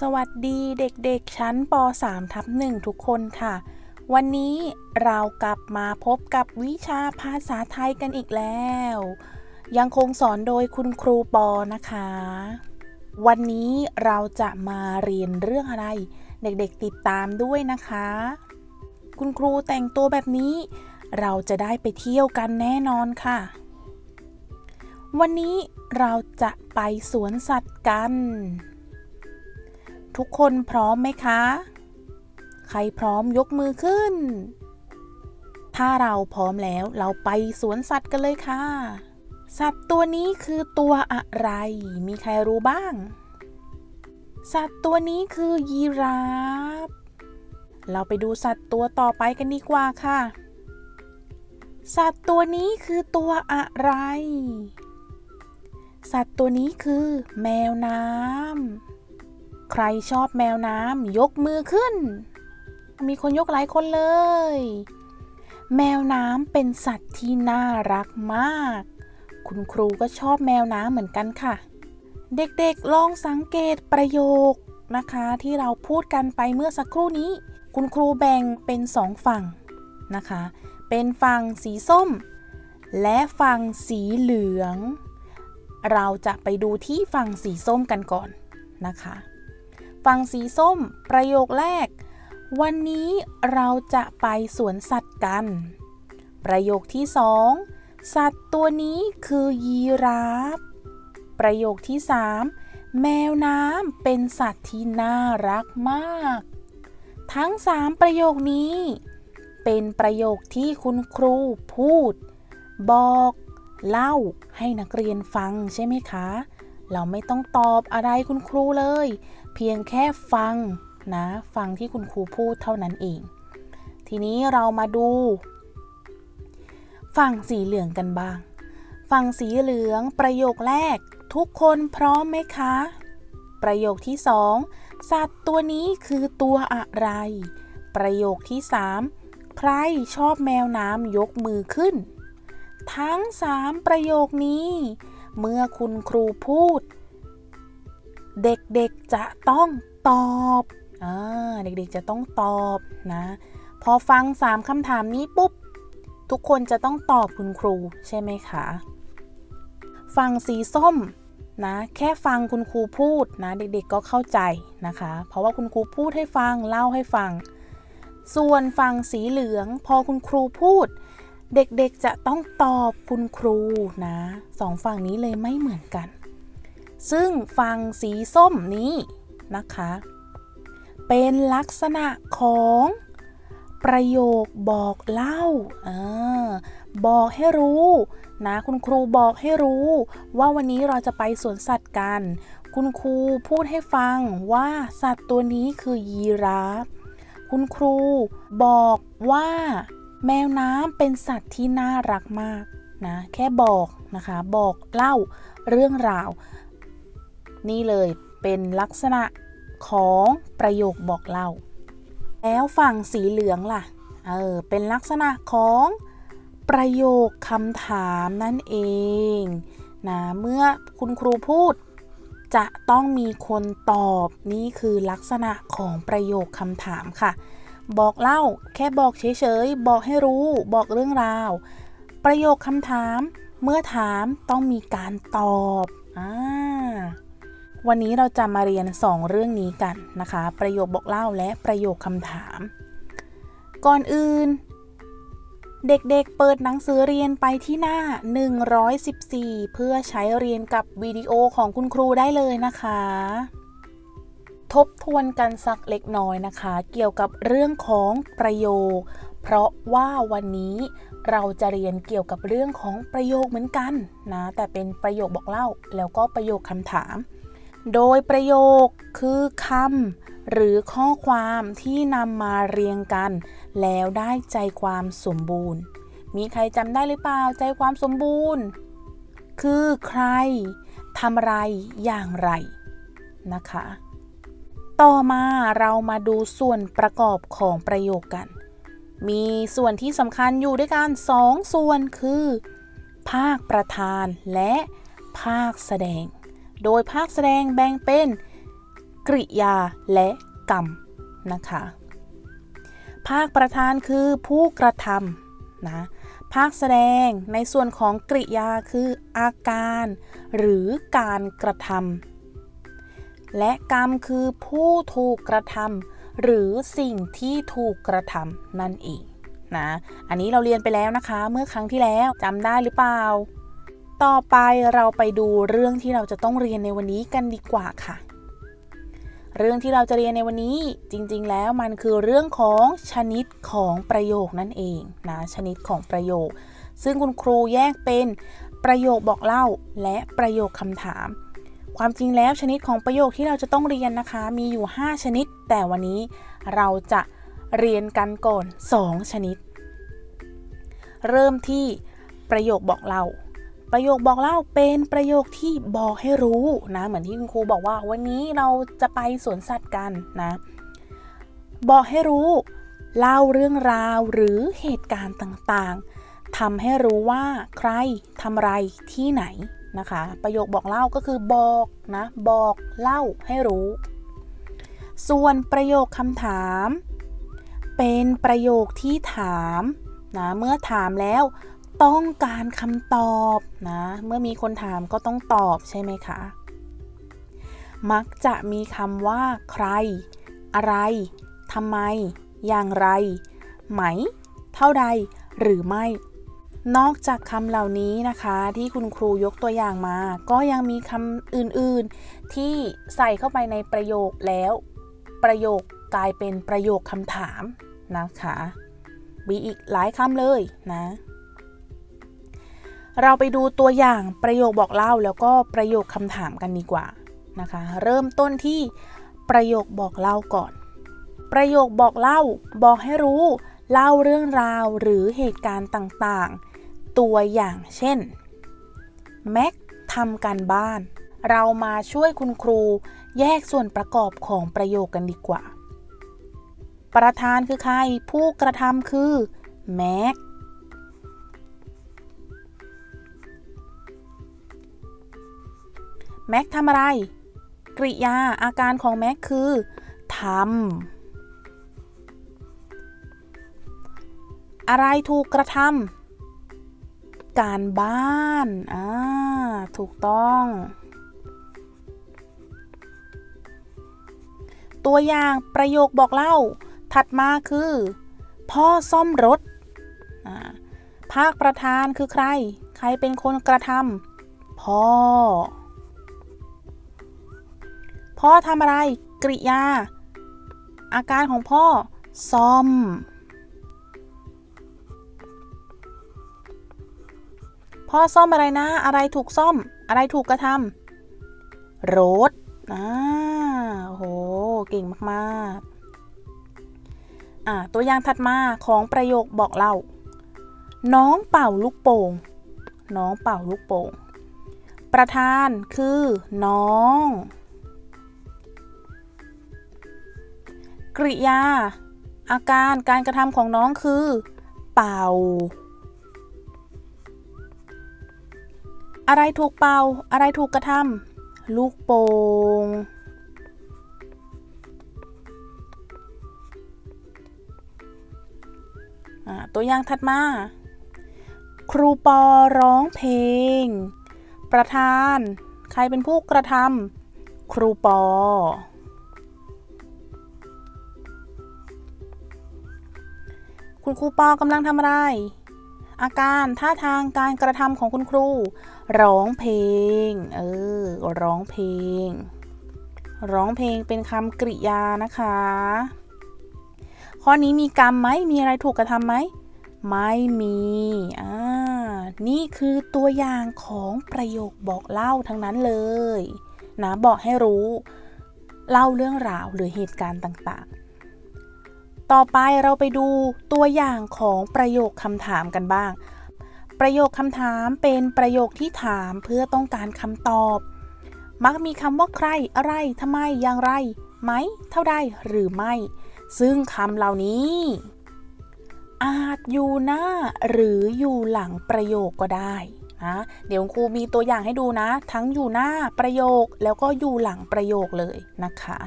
สวัสดีเด็กๆ ชั้นป .3 ทับ1ทุกคนค่ะ วันนี้เรากลับมาพบกับวิชาภาษาไทยกันอีกแล้ว ยังคงสอนโดยคุณครูปอนะคะ วันนี้เราจะมาเรียนเรื่องอะไร เด็กๆติดตามด้วยนะคะ คุณครูแต่งตัวแบบนี้ เราจะได้ไปเที่ยวกันแน่นอนค่ะ วันนี้เราจะไปสวนสัตว์กัน ทุกคนพร้อมไหมคะ ใครพร้อมยกมือขึ้น ถ้าเราพร้อมแล้วเราไปสวนสัตว์กันเลยค่ะ สัตว์ตัวนี้คือตัวอะไร มีใครรู้บ้าง สัตว์ตัวนี้คือยีราฟ เราไปดูสัตว์ตัวต่อไปกันดีกว่าค่ะ สัตว์ตัวนี้คือตัวอะไร สัตว์ตัวนี้คือแมวน้ำ ใครชอบแมวน้ำยกมือขึ้น มีคนยกหลายคนเลย แมวน้ำเป็นสัตว์ที่น่ารักมาก คุณครูก็ชอบแมวน้ำเหมือนกันค่ะ เด็กๆลองสังเกตประโยคนะคะที่เราพูดกันไปเมื่อสักครู่นี้ คุณครูแบ่งเป็นสองฝั่งนะคะ เป็นฝั่งสีส้ม และฝั่งสีเหลือง เราจะไปดูที่ฝั่งสีส้มกันก่อนนะคะ ฝั่งสีส้ม ประโยคแรก วันนี้เราจะไปสวนสัตว์กัน ประโยคที่สองสัตว์ตัวนี้คือยีราฟ ประโยคที่สามแมวน้ำเป็นสัตว์ที่น่ารักมาก ทั้งสามประโยคนี้ เป็นประโยคที่คุณครูพูด บอก เล่าให้นักเรียนฟังใช่ไหมคะ เราไม่ต้องตอบอะไรคุณครูเลย เพียงแค่ฟังนะฟังที่คุณครูพูดเท่านั้นเอง ทีนี้เรามาดู ฝั่งสีเหลืองกันบ้าง ฝั่งสีเหลืองประโยคแรก ทุกคนพร้อมไหมคะ ประโยคที่สองสัตว์ตัวนี้คือตัวอะไร ประโยคที่สามใครชอบแมวน้ำยกมือขึ้น ทั้งสามประโยคนี้ เมื่อคุณครูพูด เด็กๆจะต้องตอบอเด็กๆจะต้องตอบนะ พอฟังสามคำถามนี้ปุ๊บ ทุกคนจะต้องตอบคุณครูใช่ไหมคะฟังสีส้มนะแค่ฟังคุณครูพูดนะเด็กๆก็เข้าใจนะคะ เพราะว่าคุณครูพูดให้ฟังเล่าให้ฟัง ส่วนฟังสีเหลือง พอคุณครูพูด เด็กๆจะต้องตอบคุณครูนะสองฝั่งนี้เลยไม่เหมือนกัน ซึ่งฝั่งสีส้มนี้นะคะ เป็นลักษณะของประโยคบอกเล่าออบอกให้รู้นะคุณครูบอกให้รู้ ว่าวันนี้เราจะไปสวนสัตว์กัน คุณครูพูดให้ฟังว่าสัตว์ตัวนี้คือยีราฟ คุณครูบอกว่าแมวน้ำเป็นสัตว์ที่น่ารักมากนะแค่บอกนะคะบอกเล่าเรื่องราว นี่เลยเป็นลักษณะของประโยคบอกเล่า แล้วฝั่งสีเหลืองล่ะ เออ เป็นลักษณะของประโยคคำถามนั่นเองนะเมื่อคุณครูพูด จะต้องมีคนตอบนี่คือลักษณะของประโยคคำถามค่ะ บอกเล่าแค่บอกเฉยๆ บอกให้รู้ บอกเรื่องราว ประโยคคำถาม เมื่อถามต้องมีการตอบอ่า วันนี้เราจะมาเรียน 2 เรื่องนี้กันนะคะ ประโยคบอกเล่าและประโยคคำถาม ก่อนอื่น เด็กๆเปิดหนังสือเรียนไปที่หน้า 114 เพื่อใช้เรียนกับวิดีโอของคุณครูได้เลยนะคะ ทบทวนกันสักเล็กน้อยนะคะ เกี่ยวกับเรื่องของประโยค เพราะว่าวันนี้เราจะเรียนเกี่ยวกับเรื่องของประโยคเหมือนกันนะ แต่เป็นประโยคบอกเล่าแล้วก็ประโยคคำถาม โดยประโยคคือคำหรือข้อความที่นำมาเรียงกัน แล้วได้ใจความสมบูรณ์ มีใครจำได้หรือเปล่าใจความสมบูรณ์ คือใครทำอะไรอย่างไรนะคะ ต่อมาเรามาดูส่วนประกอบของประโยคกัน มีส่วนที่สำคัญอยู่ด้วยกันสองส่วนคือ ภาคประธานและภาคแสดง โดยภาคแสดงแบ่งเป็นกริยาและกรรมนะคะ ภาคประธานคือผู้กระทำนะ ภาคแสดงในส่วนของกริยาคืออาการ หรือการกระทำและกรรมคือผู้ถูกกระทำหรือสิ่งที่ถูกกระทำนั่นเองนะ อันนี้เราเรียนไปแล้วนะคะ เมื่อครั้งที่แล้วจำได้หรือเปล่า ต่อไปเราไปดูเรื่องที่เราจะต้องเรียนในวันนี้กันดีกว่าค่ะ เรื่องที่เราจะเรียนในวันนี้จริงๆ แล้วมันคือเรื่องของชนิดของประโยคนั่นเองนะชนิดของประโยค ซึ่งคุณครูแยกเป็นประโยคบอกเล่าและประโยคคำถาม ความจริงแล้วชนิดของประโยคที่เราจะต้องเรียนนะคะ มีอยู่ 5 ชนิด แต่วันนี้เราจะเรียนกันก่อน 2 ชนิด เริ่มที่ประโยคบอกเล่า ประโยคบอกเล่าเป็นประโยคที่บอกให้รู้นะเหมือนที่คุณครูบอกว่าวันนี้เราจะไปสวนสัตว์กันนะ บอกให้รู้ เล่าเรื่องราวหรือเหตุการณ์ต่างๆทำให้รู้ว่าใครทำอะไรที่ไหนนะคะ ประโยคบอกเล่าก็คือบอกนะบอกเล่าให้รู้ ส่วนประโยคคำถาม เป็นประโยคที่ถามนะเมื่อถามแล้ว ต้องการคำตอบนะ เมื่อมีคนถามก็ต้องตอบใช่ไหมคะ มักจะมีคำว่า ใคร อะไรทำไม อย่างไร ไหม เท่าใด หรือไม่ นอกจากคำเหล่านี้นะคะ ที่คุณครูยกตัวอย่างมา ก็ยังมีคำอื่นๆ ที่ใส่เข้าไปในประโยคแล้ว ประโยคกลายเป็นประโยคคำถามนะคะ มีอีกหลายคำเลยนะ เราไปดูตัวอย่างประโยคบอกเล่าแล้วก็ประโยคคำถามกันดีกว่านะคะ เริ่มต้นที่ประโยคบอกเล่าก่อน ประโยคบอกเล่าบอกให้รู้ เล่าเรื่องราวหรือเหตุการณ์ต่างๆ ตัวอย่างเช่นแม็กทำการบ้าน เรามาช่วยคุณครูแยกส่วนประกอบของประโยคกันดีกว่า ประธานคือใคร ผู้กระทำคือแม็ก แม็กทำอะไร กริยาอาการของแม็กคือทำอะไรถูกกระทำการบ้านอ่าถูกต้อง ตัวอย่างประโยคบอกเล่า ถัดมาคือ พ่อซ่อมรถภาคประธานคือใคร ใครเป็นคนกระทำพ่อ พ่อทำอะไร กริยา อาการของพ่อ ซ่อม พ่อซ่อมอะไรนะ อะไรถูกซ่อม อะไรถูกกระทำรถอ่าโห เก่งมากๆ อ่า ตัวอย่างถัดมาของประโยคบอกเล่าน้องเป่าลูกโป่ง น้องเป่าลูกโป่ง ประธานคือน้อง กริยา อาการการกระทำของน้องคือ เป่า อะไรถูกเป่า อะไรถูกกระทำลูกโป่งตัวอย่างถัดมา ครูปอร้องเพลง ประธาน ใครเป็นผู้กระทำครูปอ คุณครูปอกำลังทำอะไร อาการท่าทางการกระทำของคุณครู ร้องเพลง เออ ร้องเพลง ร้องเพลงเป็นคำกริยานะคะ ข้อนี้มีกรรมไหม มีอะไรถูกกระทำไหม ไม่มี อ่า นี่คือตัวอย่างของประโยคบอกเล่าทั้งนั้นเลย นะบอกให้รู้ เล่าเรื่องราวหรือเหตุการณ์ต่างๆ ต่อไปเราไปดูตัวอย่างของประโยคคำถามกันบ้าง ประโยคคำถามเป็นประโยคที่ถามเพื่อต้องการคำตอบ มักมีคำว่าใคร อะไรทำไม อย่างไร ไหม เท่าใด หรือไม่ ซึ่งคำเหล่านี้ อาจอยู่หน้า หรืออยู่หลังประโยคก็ได้นะเดี๋ยวครูมีตัวอย่างให้ดูนะ ทั้งอยู่หน้าประโยคแล้วก็อยู่หลังประโยคเลยนะคะ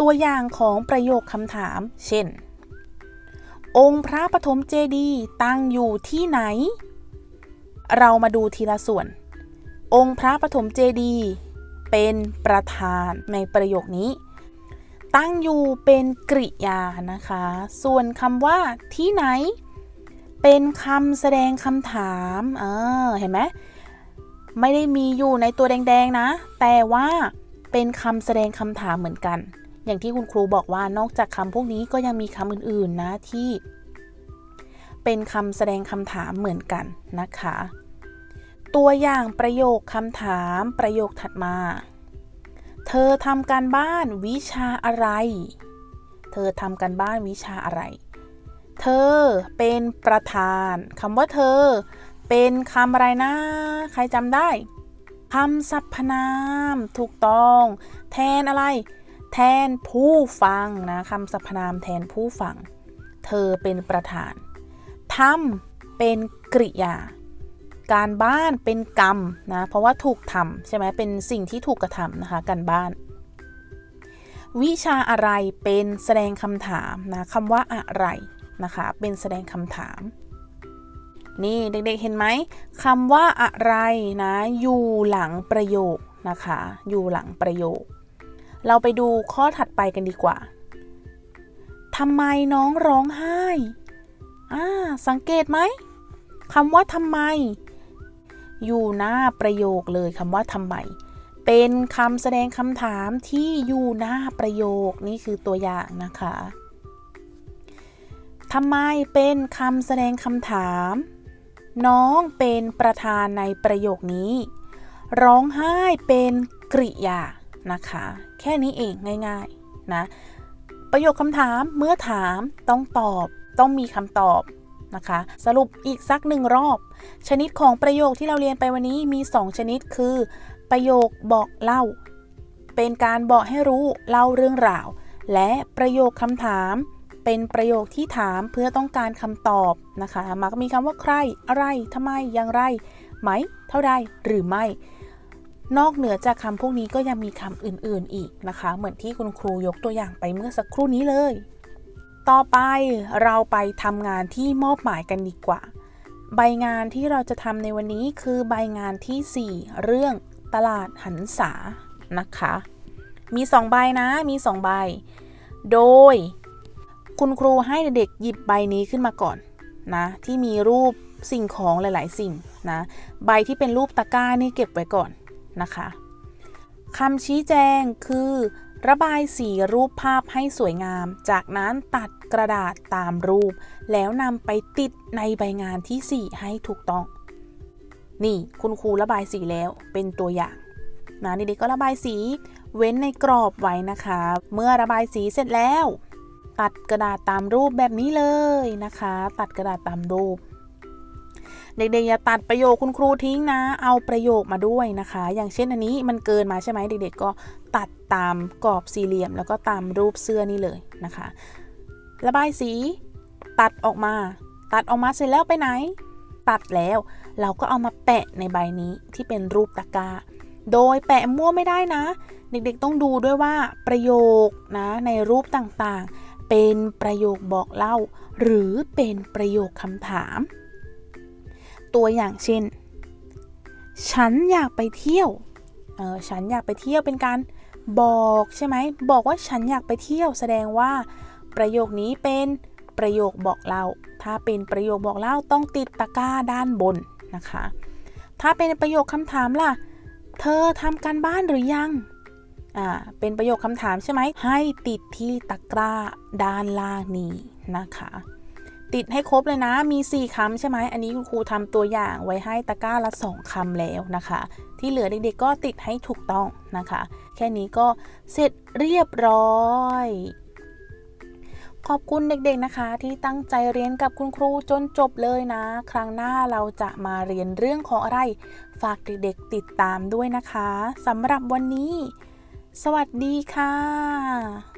ตัวอย่างของประโยคคำถาม เช่น องค์พระปฐมเจดีย์ตั้งอยู่ที่ไหน เรามาดูทีละส่วน องค์พระปฐมเจดีย์เป็นประธานในประโยคนี้ ตั้งอยู่เป็นกริยานะคะ ส่วนคำว่าที่ไหน เป็นคำแสดงคำถามเออเห็นไหมไม่ได้มีอยู่ในตัวแดงๆนะ แต่ว่าเป็นคำแสดงคำถามเหมือนกัน อย่างที่คุณครูบอกว่านอกจากคำพวกนี้ก็ยังมีคำอื่นๆนะที่ เป็นคำแสดงคำถามเหมือนกันนะคะ ตัวอย่างประโยคคำถามประโยคถัดมา เธอทำการบ้านวิชาอะไร เธอทำการบ้านวิชาอะไร เธอเป็นประธานคำว่าเธอ เป็นคำอะไรนะ ใครจำได้คำสรรพนามถูกต้อง แทนอะไร แทนผู้ฟังนะคำสรรพนามแทนผู้ฟัง เธอเป็นประธานทำเป็นกริยา การบ้านเป็นกรรมนะเพราะว่าถูกทำใช่ไหมเป็นสิ่งที่ถูกกระทำนะคะการบ้าน วิชาอะไรเป็นแสดงคำถามนะคำว่าอะไรนะคะเป็นแสดงคำถาม นี่เด็กๆเห็นไหมคำว่าอะไรนะอยู่หลังประโยคนะคะอยู่หลังประโยค เราไปดูข้อถัดไปกันดีกว่าทำไมน้องร้องไห้อ่าสังเกตไหมคำว่าทำไม อยู่หน้าประโยคเลยคำว่าทำไม เป็นคำแสดงคำถามที่อยู่หน้าประโยคนี่คือตัวอย่างนะคะทำไมเป็นคำแสดงคำถาม น้องเป็นประธานในประโยคนี้ ร้องไห้เป็นกริยา นะคะ แค่นี้เองง่ายๆนะประโยคคำถามเมื่อถามต้องตอบ ต้องมีคำตอบนะคะ สรุปอีกสักหนึ่งรอบ ชนิดของประโยคที่เราเรียนไปวันนี้มี 2 ชนิดคือ ประโยคบอกเล่า เป็นการบอกให้รู้เล่าเรื่องราว และประโยคคำถาม เป็นประโยคที่ถามเพื่อต้องการคำตอบนะคะมักมีคำว่าใคร อะไรทำไมอย่างไร ไหม เท่าใดหรือไม่ นอกเหนือจากคำพวกนี้ก็ยังมีคำอื่นๆอีกนะคะ เหมือนที่คุณครูยกตัวอย่างไปเมื่อสักครู่นี้เลย ต่อไปเราไปทำงานที่มอบหมายกันดีกว่า ใบงานที่เราจะทำในวันนี้คือใบงานที่ 4 เรื่องตลาดหันษานะคะ มี 2 ใบนะมี 2 ใบ โดย คุณครูให้เด็กหยิบใบนี้ขึ้นมาก่อนนะที่มีรูปสิ่งของหลาย ๆ สิ่งนะใบที่เป็นรูปตะกร้านี่เก็บไว้ก่อน นะคะคำชี้แจงคือ ระบายสีรูปภาพให้สวยงาม จากนั้นตัดกระดาษตามรูป แล้วนำไปติดในใบงานที่ 4 ให้ถูกต้อง นี่คุณครูระบายสีแล้วเป็นตัวอย่างนะเด็กๆก็ระบายสีเว้นในกรอบไว้นะคะ เมื่อระบายสีเสร็จแล้ว ตัดกระดาษตามรูปแบบนี้เลยนะคะ ตัดกระดาษตามรูป เด็กๆอย่าตัดประโยคคุณครูทิ้งนะ เอาประโยคมาด้วยนะคะ อย่างเช่นอันนี้มันเกินมาใช่ไหมเด็กๆก็ตัดตามกรอบสี่เหลี่ยม แล้วก็ตามรูปเสื้อนี่เลยนะคะ ระบายสีตัดออกมา ตัดออกมาเสร็จแล้วไปไหน ตัดแล้ว เราก็เอามาแปะในใบนี้ที่เป็นรูปตะกาโดยแปะมั่วไม่ได้นะ เด็กๆต้องดูด้วยว่าประโยคนะในรูปต่างๆ เป็นประโยคบอกเล่า หรือเป็นประโยคคำถาม ตัวอย่างเช่น ฉันอยากไปเที่ยว เออ ฉันอยากไปเที่ยวเป็นการบอกใช่ไหม บอกว่าฉันอยากไปเที่ยวแสดงว่า ประโยคนี้เป็นประโยคบอกเล่า ถ้าเป็นประโยคบอกเล่าต้องติดตะกร้าด้านบนนะคะ ถ้าเป็นประโยคคำถามล่ะ เธอทำการบ้านหรือยัง อ่า เป็นประโยคคำถามใช่ไหม ให้ติดที่ตะกร้าด้านล่างนี้นะคะ ติดให้ครบเลยนะมี 4คำใช่ไหม อันนี้คุณครูทำตัวอย่างไว้ให้ตะกร้าละ 2คำแล้วนะคะ ที่เหลือเด็กๆก็ติดให้ถูกต้องนะคะ แค่นี้ก็เสร็จเรียบร้อยขอบคุณเด็กๆนะคะ ที่ตั้งใจเรียนกับคุณครูจนจบเลยนะ ครั้งหน้าเราจะมาเรียนเรื่องของอะไร ฝากเด็กๆติดตามด้วยนะคะสำหรับวันนี้ สวัสดีค่ะ